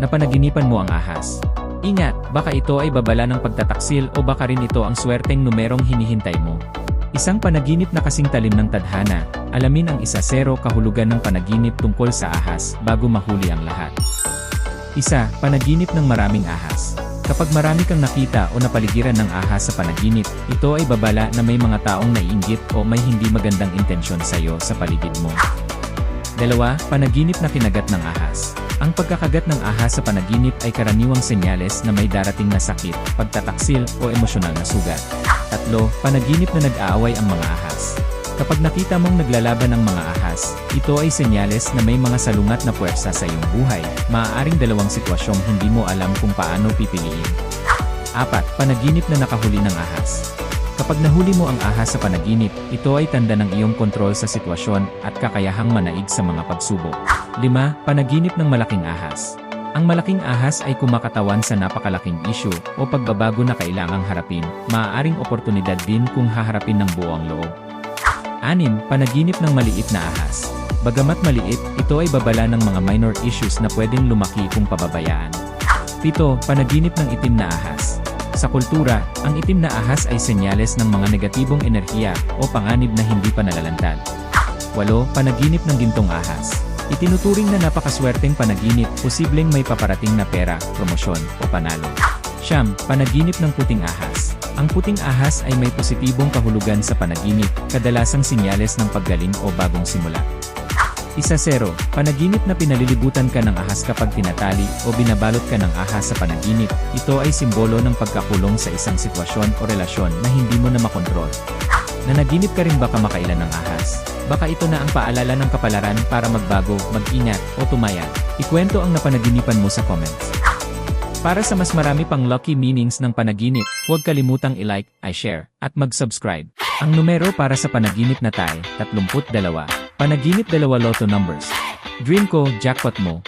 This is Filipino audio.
na panaginipan mo ang ahas. Ingat, baka ito ay babala ng pagtataksil o baka rin ito ang swerteng numerong hinihintay mo. Isang panaginip na kasing talim ng tadhana, alamin ang isa zero kahulugan ng panaginip tungkol sa ahas bago mahuli ang lahat. Isa, panaginip ng maraming ahas. Kapag marami kang nakita o napaligiran ng ahas sa panaginip, ito ay babala na may mga taong naiinggit o may hindi magandang intensyon sa iyo sa paligid mo. Dalawa, panaginip na kinagat ng ahas. Ang pagkakagat ng ahas sa panaginip ay karaniwang senyales na may darating na sakit, pagtataksil o emosyonal na sugat. Tatlo, panaginip na nag-aaway ang mga ahas. Kapag nakita mong naglalaban ang mga ahas, ito ay senyales na may mga salungat na puwersa sa iyong buhay. Maaaring dalawang sitwasyong hindi mo alam kung paano pipiliin. Apat, panaginip na nakahuli ng ahas. Kapag nahuli mo ang ahas sa panaginip, ito ay tanda ng iyong kontrol sa sitwasyon at kakayahang manaig sa mga pagsubok. 5. Panaginip ng malaking ahas. Ang malaking ahas ay kumakatawan sa napakalaking issue o pagbabago na kailangang harapin, maaaring oportunidad din kung haharapin ng buo ang loob. 6. Panaginip ng maliit na ahas. Bagamat maliit, ito ay babala ng mga minor issues na pwedeng lumaki kung pababayaan. 7. Panaginip ng itim na ahas. Sa kultura, ang itim na ahas ay senyales ng mga negatibong enerhiya o panganib na hindi pa nalalantad. 8. Panaginip ng gintong ahas. Itinuturing na napakaswerteng panaginip, posibleng may paparating na pera, promosyon, o panalo. Siyam, panaginip ng puting ahas. Ang puting ahas ay may positibong kahulugan sa panaginip, kadalasang sinyales ng paggaling o bagong simula. Isa zero, panaginip na pinalilibutan ka ng ahas kapag tinatali o binabalot ka ng ahas sa panaginip, ito ay simbolo ng pagkakulong sa isang sitwasyon o relasyon na hindi mo na makontrol. Nanaginip ka rin baka makailan ng ahas. Baka ito na ang paalala ng kapalaran para magbago, mag-ingat, o tumaya. Ikwento ang napanaginipan mo sa comments. Para sa mas marami pang lucky meanings ng panaginip, huwag kalimutang i-like, i-share, at mag-subscribe. Ang numero para sa panaginip na tay, 32. Panaginip dalawa lotto numbers. Dream ko, jackpot mo,